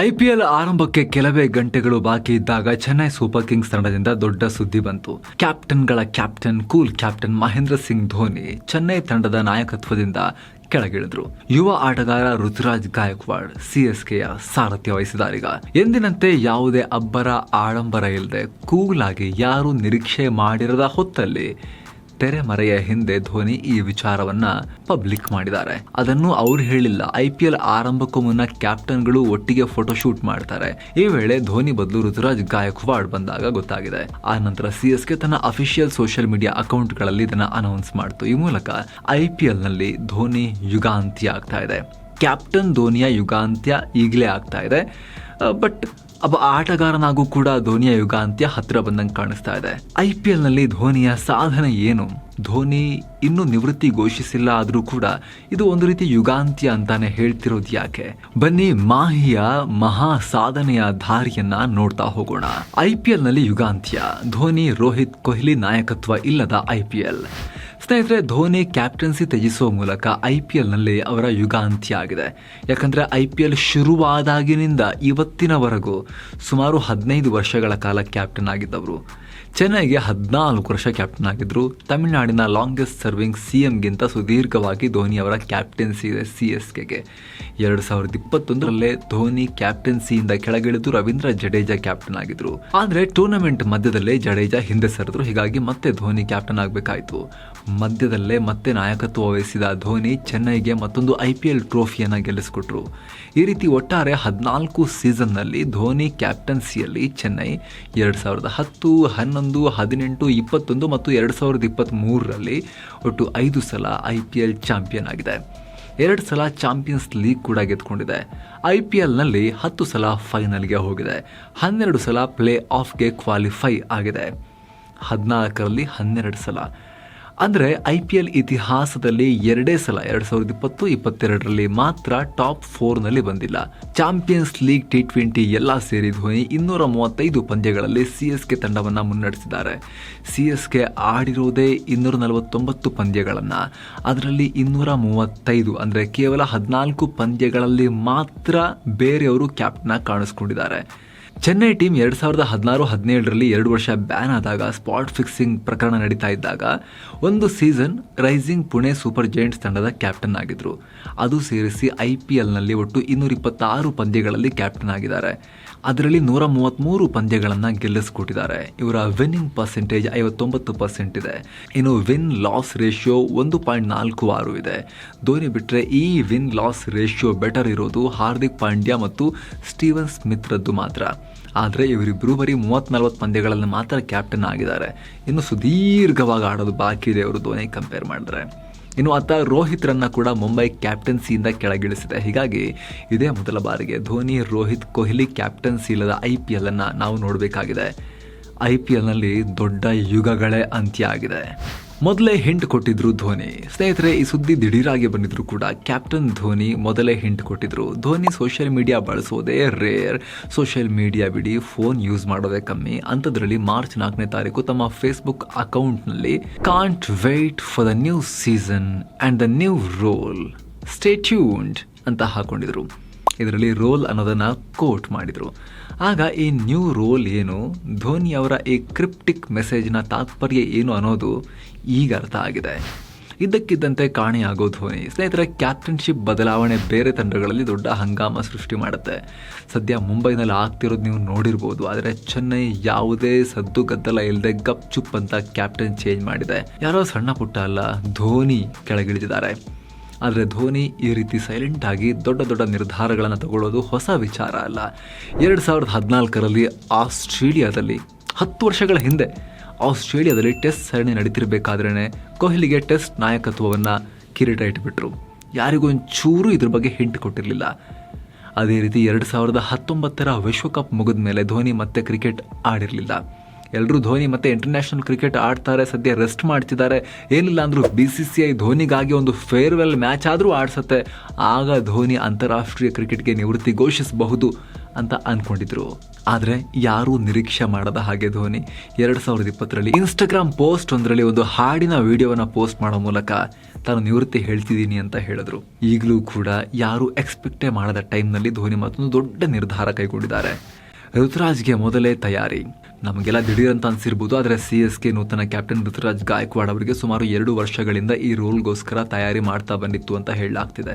IPL ಆರಂಭಕ್ಕೆ ಕೆಲವೇ ಗಂಟೆಗಳು ಬಾಕಿ ಇದ್ದಾಗ ಚೆನ್ನೈ ಸೂಪರ್ ಕಿಂಗ್ಸ್ ತಂಡದಿಂದ ದೊಡ್ಡ ಸುದ್ದಿ ಬಂತು. ಕ್ಯಾಪ್ಟನ್ಗಳ captain, cool captain Mahendra Singh Dhoni Chennai ತಂಡದ ನಾಯಕತ್ವದಿಂದ ಕೆಳಗಿಳಿದ್ರು. ಯುವ ಆಟಗಾರ ಋತುರಾಜ್ ಗಾಯಕ್ವಾಡ್ ಸಿಎಸ್ಕೆಯ ಸಾರಥ್ಯ ವಹಿಸಿದಾರೀಗ ಎಂದಿನಂತೆ ಯಾವುದೇ ಅಬ್ಬರ ಆಡಂಬರ ಇಲ್ಲದೆ ಕೂಲ್ ಆಗಿ ಯಾರು ನಿರೀಕ್ಷೆ ಮಾಡಿರದ ಹೊತ್ತಲ್ಲಿ ತೆರೆಮರೆಯ ಹಿಂದೆ ಧೋನಿ ಈ ವಿಚಾರವನ್ನ ಪಬ್ಲಿಕ್ ಮಾಡಿದ್ದಾರೆ. ಅದನ್ನು ಅವ್ರು ಹೇಳಿಲ್ಲ. ಐ ಪಿ ಎಲ್ ಆರಂಭಕ್ಕೂ ಮುನ್ನ ಕ್ಯಾಪ್ಟನ್ಗಳು ಒಟ್ಟಿಗೆ ಫೋಟೋ ಶೂಟ್ ಮಾಡ್ತಾರೆ. ಈ ವೇಳೆ ಧೋನಿ ಬದಲು ಋತುರಾಜ್ ಗಾಯಕ್ವಾಡ್ ಬಂದಾಗ ಗೊತ್ತಾಗಿದೆ. ಆ ನಂತರ ಸಿ ಎಸ್ ಕೆ ತನ್ನ ಅಫಿಷಿಯಲ್ ಸೋಷಿಯಲ್ ಮೀಡಿಯಾ ಅಕೌಂಟ್ಗಳಲ್ಲಿ ಇದನ್ನ ಅನೌನ್ಸ್ ಮಾಡ್ತು. ಈ ಮೂಲಕ ಐ ಪಿ ಎಲ್ನಲ್ಲಿ ಧೋನಿ ಯುಗಾಂತಿ ಆಗ್ತಾ ಇದೆ. ಕ್ಯಾಪ್ಟನ್ ಧೋನಿಯ ಯುಗಾಂತ್ಯ ಈಗಲೇ ಆಗ್ತಾ ಇದೆ. ಬಟ್ ಒಬ್ಬ ಆಟಗಾರನಾಗೂ ಕೂಡ ಧೋನಿಯ ಯುಗಾಂತ್ಯ ಹತ್ತಿರ ಬಂದಂಗೆ ಕಾಣಿಸ್ತಾ ಇದೆ. ಐ ಪಿ ಎಲ್ನಲ್ಲಿ ಧೋನಿಯ ಸಾಧನೆ ಏನು? ಧೋನಿ ಇನ್ನೂ ನಿವೃತ್ತಿ ಘೋಷಿಸಿಲ್ಲ ಆದರೂ ಕೂಡ ಇದು ಒಂದು ರೀತಿ ಯುಗಾಂತ್ಯ ಅಂತಾನೆ ಹೇಳ್ತಿರೋದು ಯಾಕೆ? ಬನ್ನಿ ಮಾಹಿಯ ಮಹಾ ಸಾಧನೆಯ ದಾರಿಯನ್ನ ನೋಡ್ತಾ ಹೋಗೋಣ. ಐ ಪಿ ಎಲ್ನಲ್ಲಿ ಯುಗಾಂತ್ಯ. ಧೋನಿ, ರೋಹಿತ್, ಕೊಹ್ಲಿ ನಾಯಕತ್ವ ಇಲ್ಲದ ಐ ಪಿ ಎಲ್. ಸ್ನೇಹಿತರೆ, ಧೋನಿ ಕ್ಯಾಪ್ಟನ್ಸಿ ತ್ಯಜಿಸುವ ಮೂಲಕ ಐ ಪಿ ಎಲ್ನಲ್ಲಿ ಅವರ ಯುಗಾಂತ್ಯ ಆಗಿದೆ. ಯಾಕಂದರೆ ಐ ಪಿ ಎಲ್ ಶುರುವಾದಾಗಿನಿಂದ ಇವತ್ತಿನವರೆಗೂ ಸುಮಾರು ಹದಿನೈದು ವರ್ಷಗಳ ಕಾಲ ಕ್ಯಾಪ್ಟನ್ ಆಗಿದ್ದವರು. ಚೆನ್ನೈಗೆ ಹದಿನಾಲ್ಕು ವರ್ಷ ಕ್ಯಾಪ್ಟನ್ ಆಗಿದ್ದರು ತಮಿಳುನಾಡಿನ ಲಾಂಗೆಸ್ಟ್ ಸರ್ವಿಂಗ್ ಸಿ ಎಂಗಿಂತ ಸುದೀರ್ಘವಾಗಿ ಧೋನಿ ಅವರ ಕ್ಯಾಪ್ಟೆನ್ಸಿ ಇದೆ ಸಿ ಎಸ್ ಕೆಗೆ ಎರಡು ಸಾವಿರದ ಇಪ್ಪತ್ತೊಂದರಲ್ಲೇ ಧೋನಿ ಕ್ಯಾಪ್ಟೆನ್ಸಿಯಿಂದ ಕೆಳಗಿಳಿದು ರವೀಂದ್ರ ಜಡೇಜಾ ಕ್ಯಾಪ್ಟನ್ ಆಗಿದ್ರು. ಆದರೆ ಟೂರ್ನಮೆಂಟ್ ಮಧ್ಯದಲ್ಲೇ ಜಡೇಜಾ ಹಿಂದೆ ಸರಿದ್ರು. ಹೀಗಾಗಿ ಮತ್ತೆ ಧೋನಿ ಕ್ಯಾಪ್ಟನ್ ಆಗಬೇಕಾಯಿತು. ಮಧ್ಯದಲ್ಲೇ ಮತ್ತೆ ನಾಯಕತ್ವ ವಹಿಸಿದ ಧೋನಿ ಚೆನ್ನೈಗೆ ಮತ್ತೊಂದು ಐ ಪಿ ಎಲ್ ಟ್ರೋಫಿಯನ್ನು ಗೆಲ್ಲಿಸಿಕೊಟ್ರು. ಈ ರೀತಿ ಒಟ್ಟಾರೆ ಹದಿನಾಲ್ಕು ಸೀಸನ್ನಲ್ಲಿ ಧೋನಿ ಕ್ಯಾಪ್ಟನ್ಸಿಯಲ್ಲಿ ಚೆನ್ನೈ ಎರಡು ಸಾವಿರದ ಹತ್ತು, ಹನ್ನೊಂದು ಹದಿನೆಂಟು, ಇಪ್ಪತ್ತೊಂದು ಮತ್ತು ಎರಡು ಸಾವಿರದ ಇಪ್ಪತ್ತ್ ಮೂರರಲ್ಲಿ ಒಟ್ಟು ಐದು ಸಲ ಐ ಪಿ ಎಲ್ ಚಾಂಪಿಯನ್ ಆಗಿದೆ. ಎರಡು ಸಲ ಚಾಂಪಿಯನ್ಸ್ ಲೀಗ್ ಕೂಡ ಗೆದ್ಕೊಂಡಿದೆ ಐ ಪಿ ಎಲ್ನಲ್ಲಿ ಹತ್ತು ಸಲ ಫೈನಲ್ಗೆ ಹೋಗಿದೆ. ಹನ್ನೆರಡು ಸಲ ಪ್ಲೇ ಆಫ್ಗೆ ಕ್ವಾಲಿಫೈ ಆಗಿದೆ. ಹದಿನಾಲ್ಕರಲ್ಲಿ ಹನ್ನೆರಡು ಸಲ ಅಂದರೆ ಐ ಪಿ ಎಲ್ ಇತಿಹಾಸದಲ್ಲಿ ಎರಡೇ ಸಲ ಎರಡು ಸಾವಿರದ ಇಪ್ಪತ್ತು, ಇಪ್ಪತ್ತೆರಡರಲ್ಲಿ ಮಾತ್ರ ಟಾಪ್ ಫೋರ್ನಲ್ಲಿ ಬಂದಿಲ್ಲ. ಚಾಂಪಿಯನ್ಸ್ ಲೀಗ್ ಟಿ ಟ್ವೆಂಟಿ ಎಲ್ಲ ಸೇರಿ ಧೋನಿ ಇನ್ನೂರ ಮೂವತ್ತೈದು ಪಂದ್ಯಗಳಲ್ಲಿ ಸಿ ಎಸ್ ಕೆ ತಂಡವನ್ನು ಮುನ್ನಡೆಸಿದ್ದಾರೆ. ಸಿ ಎಸ್ ಕೆ ಆಡಿರೋದೇ ಇನ್ನೂರ ನಲವತ್ತೊಂಬತ್ತು ಪಂದ್ಯಗಳನ್ನು. ಅದರಲ್ಲಿ ಇನ್ನೂರ ಮೂವತ್ತೈದು ಅಂದರೆ ಕೇವಲ ಹದಿನಾಲ್ಕು ಪಂದ್ಯಗಳಲ್ಲಿ ಮಾತ್ರ ಬೇರೆಯವರು ಕ್ಯಾಪ್ಟನ್ ಕಾಣಿಸ್ಕೊಂಡಿದ್ದಾರೆ. ಚೆನ್ನೈ ಟೀಮ್ ಎರಡು ಸಾವಿರದ ಹದಿನಾರು, ಹದಿನೇಳರಲ್ಲಿ ಎರಡು ವರ್ಷ ಬ್ಯಾನ್ ಆದಾಗ ಸ್ಪಾಟ್ ಫಿಕ್ಸಿಂಗ್ ಪ್ರಕರಣ ನಡೀತಾ ಇದ್ದಾಗ ಒಂದು season rising Pune super giants ತಂಡದ ಕ್ಯಾಪ್ಟನ್ ಆಗಿದ್ರು. ಅದು ಸೇರಿಸಿ ಐ ಪಿ ಎಲ್ನಲ್ಲಿ ಒಟ್ಟು ಇನ್ನೂರ ಇಪ್ಪತ್ತಾರು ಪಂದ್ಯಗಳಲ್ಲಿ ಕ್ಯಾಪ್ಟನ್ ಆಗಿದ್ದಾರೆ. ಅದರಲ್ಲಿ ನೂರ ಮೂವತ್ತ್ಮೂರು ಪಂದ್ಯಗಳನ್ನು ಗೆಲ್ಲಿಸ್ಕೊಟ್ಟಿದ್ದಾರೆ. ಇವರ ವಿನ್ನಿಂಗ್ ಪರ್ಸೆಂಟೇಜ್ ಐವತ್ತೊಂಬತ್ತು ಪರ್ಸೆಂಟ್ ಇದೆ. ಇನ್ನು ವಿನ್ ಲಾಸ್ ರೇಷಿಯೋ ಒಂದು ಪಾಯಿಂಟ್ ನಾಲ್ಕು ಆರು ಇದೆ. ಧೋನಿ ಬಿಟ್ಟರೆ ಈ ವಿನ್ ಲಾಸ್ ರೇಷಿಯೋ ಬೆಟರ್ ಇರೋದು ಹಾರ್ದಿಕ್ ಪಾಂಡ್ಯ ಮತ್ತು ಸ್ಟೀವನ್ ಸ್ಮಿತ್ರದ್ದು ಮಾತ್ರ. ಆದರೆ ಇವರಿಬ್ಬರು ಬರೀ ಮೂವತ್ತ್ ನಲ್ವತ್ತು ಪಂದ್ಯಗಳಲ್ಲಿ ಮಾತ್ರ ಕ್ಯಾಪ್ಟನ್ ಆಗಿದ್ದಾರೆ. ಇನ್ನು ಸುದೀರ್ಘವಾಗಿ ಆಡೋದು ಬಾಕಿ ಇದೆ ಅವರು ಧೋನಿ ಕಂಪೇರ್ ಮಾಡಿದ್ರೆ. ಇನ್ನು ಅತ್ತ ರೋಹಿತ್ರನ್ನ ಕೂಡ ಮುಂಬೈ ಕ್ಯಾಪ್ಟನ್ಸಿಯಿಂದ ಕೆಳಗಿಳಿಸಿದೆ. ಹೀಗಾಗಿ ಇದೇ ಮೊದಲ ಬಾರಿಗೆ ಧೋನಿ, ರೋಹಿತ್, ಕೊಹ್ಲಿ ಕ್ಯಾಪ್ಟನ್ಸಿ ಇಲ್ಲದ ಐ ಪಿ ನಾವು ನೋಡಬೇಕಾಗಿದೆ. ಐ ಪಿ ಎಲ್ನಲ್ಲಿ ದೊಡ್ಡ ಯುಗಗಳೇ ಅಂತ್ಯ ಆಗಿದೆ. ಮೊದಲೇ ಹಿಂಟ್ ಕೊಟ್ಟಿದ್ರು ಧೋನಿ. ಸ್ನೇಹಿತರೆ, ಈ ಸುದ್ದಿ ದಿಢೀರಾಗಿ ಬಂದಿದ್ರು ಕೂಡ ಕ್ಯಾಪ್ಟನ್ ಧೋನಿ ಮೊದಲೇ ಹಿಂಟ್ ಕೊಟ್ಟಿದ್ರು. ಧೋನಿ ಸೋಷಿಯಲ್ ಮೀಡಿಯಾ ಬಳಸೋದೇ ರೇರ್ ಸೋಷಿಯಲ್ ಮೀಡಿಯಾ ಬಿಡಿ ಫೋನ್ ಯೂಸ್ ಮಾಡೋದೇ ಕಮ್ಮಿ. ಅಂಥದ್ರಲ್ಲಿ ಮಾರ್ಚ್ ನಾಲ್ಕನೇ ತಾರೀಕು ತಮ್ಮ ಫೇಸ್ಬುಕ್ ಅಕೌಂಟ್ನಲ್ಲಿ can't wait for the new season and the new role stay tuned ಅಂತ ಹಾಕೊಂಡಿದ್ರು. ಇದರಲ್ಲಿ ರೋಲ್ ಅನ್ನೋದನ್ನು ಕೋಟ್ ಮಾಡಿದರು. ಆಗ ಈ ನ್ಯೂ ರೋಲ್ ಏನು, ಧೋನಿ ಅವರ ಈ ಕ್ರಿಪ್ಟಿಕ್ ಮೆಸೇಜ್ನ ತಾತ್ಪರ್ಯ ಏನು ಅನ್ನೋದು ಈಗ ಅರ್ಥ ಆಗಿದೆ. ಇದ್ದಕ್ಕಿದ್ದಂತೆ ಕಾಣೆಯಾಗೋ ಧೋನಿ, ಸ್ನೇಹಿತರೆ ಕ್ಯಾಪ್ಟನ್ಶಿಪ್ ಬದಲಾವಣೆ ಬೇರೆ ತಂಡಗಳಲ್ಲಿ ದೊಡ್ಡ ಹಂಗಾಮ ಸೃಷ್ಟಿ ಮಾಡುತ್ತೆ. ಸದ್ಯ ಮುಂಬೈನಲ್ಲಿ ಆಗ್ತಿರೋದು ನೀವು ನೋಡಿರ್ಬೋದು, ಆದರೆ ಚೆನ್ನೈ ಯಾವುದೇ ಸದ್ದು ಗದ್ದಲ ಇಲ್ಲದೆ ಗಪ್ ಚುಪ್ ಅಂತ ಕ್ಯಾಪ್ಟನ್ ಚೇಂಜ್ ಮಾಡಿದೆ. ಯಾರೋ ಸಣ್ಣ ಪುಟ್ಟ ಅಲ್ಲ, ಧೋನಿ ಕೆಳಗಿಳಿದಿದ್ದಾರೆ. ಆದರೆ ಧೋನಿ ಈ ರೀತಿ ಸೈಲೆಂಟ್ ಆಗಿ ದೊಡ್ಡ ದೊಡ್ಡ ನಿರ್ಧಾರಗಳನ್ನು ತಗೊಳ್ಳೋದು ಹೊಸ ವಿಚಾರ ಅಲ್ಲ. ಎರಡು ಸಾವಿರದ ಹದಿನಾಲ್ಕರಲ್ಲಿ ಆಸ್ಟ್ರೇಲಿಯಾದಲ್ಲಿ ಹತ್ತು ವರ್ಷಗಳ ಹಿಂದೆ ಆಸ್ಟ್ರೇಲಿಯಾದಲ್ಲಿ ಟೆಸ್ಟ್ ಸರಣಿ ನಡೀತಿರಬೇಕಾದ್ರೇ ಕೊಹ್ಲಿಗೆ ಟೆಸ್ಟ್ ನಾಯಕತ್ವವನ್ನು ಕಿರೀಟ ಇಟ್ಬಿಟ್ರು. ಯಾರಿಗೂ ಒಂಚೂರು ಇದ್ರ ಬಗ್ಗೆ ಹಿಂಟ್ ಕೊಟ್ಟಿರಲಿಲ್ಲ. ಅದೇ ರೀತಿ ಎರಡು ಸಾವಿರದ ಹತ್ತೊಂಬತ್ತರ ವಿಶ್ವಕಪ್ ಮುಗಿದ ಮೇಲೆ ಧೋನಿ ಮತ್ತೆ ಕ್ರಿಕೆಟ್ ಆಡಿರಲಿಲ್ಲ. ಎಲ್ಲರೂ ಧೋನಿ ಮತ್ತೆ ಇಂಟರ್ನ್ಯಾಷನಲ್ ಕ್ರಿಕೆಟ್ ಆಡ್ತಾರೆ, ಸದ್ಯ ರೆಸ್ಟ್ ಮಾಡ್ತಿದ್ದಾರೆ. ಏನಿಲ್ಲ ಅಂದರೂ ಬಿ ಸಿ ಸಿ ಐ ಧೋನಿಗಾಗಿ ಒಂದು ಫೇರ್ವೆಲ್ ಮ್ಯಾಚ್ ಆದರೂ ಆಡ್ಸತ್ತೆ. ಆಗ ಧೋನಿ ಅಂತಾರಾಷ್ಟ್ರೀಯ ಕ್ರಿಕೆಟ್ಗೆ ನಿವೃತ್ತಿ ಘೋಷಿಸಬಹುದು ಅಂತ ಅಂದ್ಕೊಂಡಿದ್ರು ಆದರೆ ಯಾರೂ ನಿರೀಕ್ಷೆ ಮಾಡದ ಹಾಗೆ ಧೋನಿ. ಎರಡು ಸಾವಿರದ ಇಪ್ಪತ್ತರಲ್ಲಿ ಇನ್ಸ್ಟಾಗ್ರಾಮ್ ಪೋಸ್ಟ್ ಒಂದರಲ್ಲಿ ಒಂದು ಹಾಡಿನ ವಿಡಿಯೋವನ್ನು ಪೋಸ್ಟ್ ಮಾಡೋ ಮೂಲಕ ತಾನು ನಿವೃತ್ತಿ ಹೇಳ್ತಿದ್ದೀನಿ ಅಂತ ಹೇಳಿದ್ರು. ಈಗಲೂ ಕೂಡ ಯಾರೂ ಎಕ್ಸ್ಪೆಕ್ಟೇ ಮಾಡದ ಟೈಮ್ನಲ್ಲಿ ಧೋನಿ ಮತ್ತೊಂದು ದೊಡ್ಡ ನಿರ್ಧಾರ ಕೈಗೊಂಡಿದ್ದಾರೆ. ಋತುರಾಜ್ಗೆ ಮೊದಲೇ ತಯಾರಿ. ನಮಗೆಲ್ಲ ದಿಢೀರ್ ಅಂತ ಅನ್ಸಿರ್ಬೋದು, ಆದರೆ ಸಿ ಎಸ್ ಕೆ ನೂತನ ಕ್ಯಾಪ್ಟನ್ ಋತುರಾಜ್ ಗಾಯಕ್ವಾಡ್ ಅವರಿಗೆ ಸುಮಾರು ಎರಡು ವರ್ಷಗಳಿಂದ ಈ ರೋಲ್ಗೋಸ್ಕರ ತಯಾರಿ ಮಾಡ್ತಾ ಬಂದಿತ್ತು ಅಂತ ಹೇಳಲಾಗ್ತಿದೆ.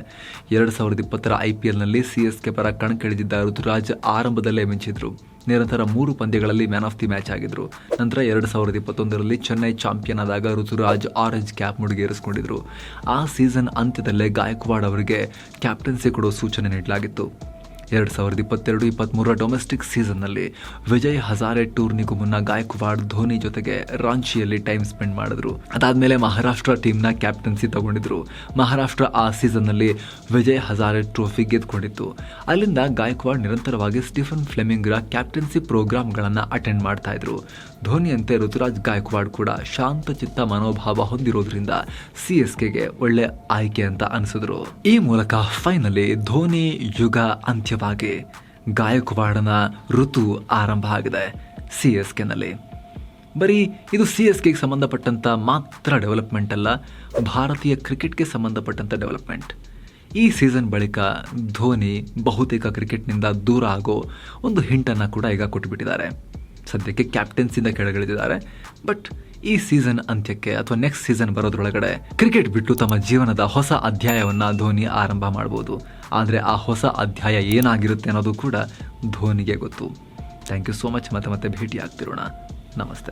ಎರಡು ಸಾವಿರದ ಇಪ್ಪತ್ತರ ಐ ಪಿ ಎಲ್ನಲ್ಲಿ ಸಿ ಎಸ್ ಕೆ ಪರ ಕಣಕ್ಕಿಳಿದಿದ್ದ ಋತುರಾಜ್ ಆರಂಭದಲ್ಲೇ ಮಿಂಚಿದ್ರು. ನಿರಂತರ ಮೂರು ಪಂದ್ಯಗಳಲ್ಲಿ ಮ್ಯಾನ್ ಆಫ್ ದಿ ಮ್ಯಾಚ್ ಆಗಿದ್ರು. ನಂತರ ಎರಡು ಸಾವಿರದ ಇಪ್ಪತ್ತೊಂದರಲ್ಲಿ ಚೆನ್ನೈ ಚಾಂಪಿಯನ್ ಆದಾಗ ಋತುರಾಜ್ ಆರೆಂಜ್ ಕ್ಯಾಪ್ ಮುಡಿಗೇರಿಸಿಕೊಂಡಿದ್ರು ಆ ಸೀಸನ್ ಅಂತ್ಯದಲ್ಲೇ ಗಾಯಕ್ವಾಡ್ ಅವರಿಗೆ ಕ್ಯಾಪ್ಟನ್ಸಿ ಕೊಡೋ ಸೂಚನೆ ನೀಡಲಾಗಿತ್ತು. ಎರಡು ಸಾವಿರದ ಇಪ್ಪತ್ತೆರಡು ಇಪ್ಪತ್ತ್ಮೂರರ ಡೊಮೆಸ್ಟಿಕ್ ಸೀಸನ್ನಲ್ಲಿ ವಿಜಯ್ ಹಜಾರೆ ಟೂರ್ನಿಗೂ ಮುನ್ನ ಗಾಯಕ್ವಾಡ್ ಧೋನಿ ಜೊತೆಗೆ ರಾಂಚಿಯಲ್ಲಿ ಟೈಮ್ ಸ್ಪೆಂಡ್ ಮಾಡಿದ್ರು. ಅದಾದಮೇಲೆ ಮಹಾರಾಷ್ಟ್ರ ಟೀಮ್ನ ಕ್ಯಾಪ್ಟನ್ಸಿ ತಗೊಂಡಿದ್ರು. ಮಹಾರಾಷ್ಟ್ರ ಆ ಸೀಸನ್ನಲ್ಲಿ ವಿಜಯ್ ಹಜಾರೆ ಟ್ರೋಫಿ ಗೆದ್ಕೊಂಡಿತ್ತು. ಅಲ್ಲಿಂದ ಗಾಯಕ್ವಾಡ್ ನಿರಂತರವಾಗಿ ಸ್ಟಿಫನ್ ಫ್ಲೆಮಿಂಗ್ರ ಕ್ಯಾಪ್ಟನ್ಸಿ ಪ್ರೋಗ್ರಾಮ್ಗಳನ್ನು ಅಟೆಂಡ್ ಮಾಡ್ತಾ ಇದ್ರು. ಧೋನಿಯಂತೆ ಋತುರಾಜ್ ಗಾಯಕ್ವಾಡ್ ಕೂಡ ಶಾಂತಚಿತ್ತ ಮನೋಭಾವ ಹೊಂದಿರೋದ್ರಿಂದ ಸಿ ಎಸ್ ಕೆಗೆ ಒಳ್ಳೆ ಆಯ್ಕೆ ಅಂತ ಅನಿಸಿದ್ರು. ಈ ಮೂಲಕ ಫೈನಲಿ ಧೋನಿ ಯುಗ ಅಂತ್ಯವಾಗಿ ಗಾಯಕ್ವಾಡನ ಋತು ಆರಂಭ ಆಗಿದೆ ಸಿ ಎಸ್ ಕೆನಲ್ಲಿ. ಬರೀ ಇದು ಸಿ ಎಸ್ ಕೆಗೆ ಸಂಬಂಧಪಟ್ಟಂಥ ಮಾತ್ರ ಡೆವಲಪ್ಮೆಂಟ್ ಅಲ್ಲ, ಭಾರತೀಯ ಕ್ರಿಕೆಟ್ಗೆ ಸಂಬಂಧಪಟ್ಟಂಥ ಡೆವಲಪ್ಮೆಂಟ್. ಈ ಸೀಸನ್ ಬಳಿಕ ಧೋನಿ ಬಹುತೇಕ ಕ್ರಿಕೆಟ್ನಿಂದ ದೂರ ಆಗೋ ಒಂದು ಹಿಂಟನ್ನು ಕೂಡ ಈಗ ಕೊಟ್ಟುಬಿಟ್ಟಿದ್ದಾರೆ ಸದ್ಯಕ್ಕೆ ಕ್ಯಾಪ್ಟನ್ಸಿಂದ ಕೆಳಗಿಳಿದಿದ್ದಾರೆ. ಬಟ್ ಈ ಸೀಸನ್ ಅಂತ್ಯಕ್ಕೆ ಅಥವಾ ನೆಕ್ಸ್ಟ್ ಸೀಸನ್ ಬರೋದ್ರೊಳಗಡೆ ಕ್ರಿಕೆಟ್ ಬಿಟ್ಟು ತಮ್ಮ ಜೀವನದ ಹೊಸ ಅಧ್ಯಾಯವನ್ನು ಧೋನಿ ಆರಂಭ ಮಾಡ್ಬೋದು. ಆದರೆ ಆ ಹೊಸ ಅಧ್ಯಾಯ ಏನಾಗಿರುತ್ತೆ ಅನ್ನೋದು ಕೂಡ ಧೋನಿಗೆ ಗೊತ್ತು. ಥ್ಯಾಂಕ್ ಯು ಸೋ ಮಚ್ ಮತ್ತೆ ಮತ್ತೆ ಭೇಟಿ ಆಗ್ತಿರೋಣ ನಮಸ್ತೆ.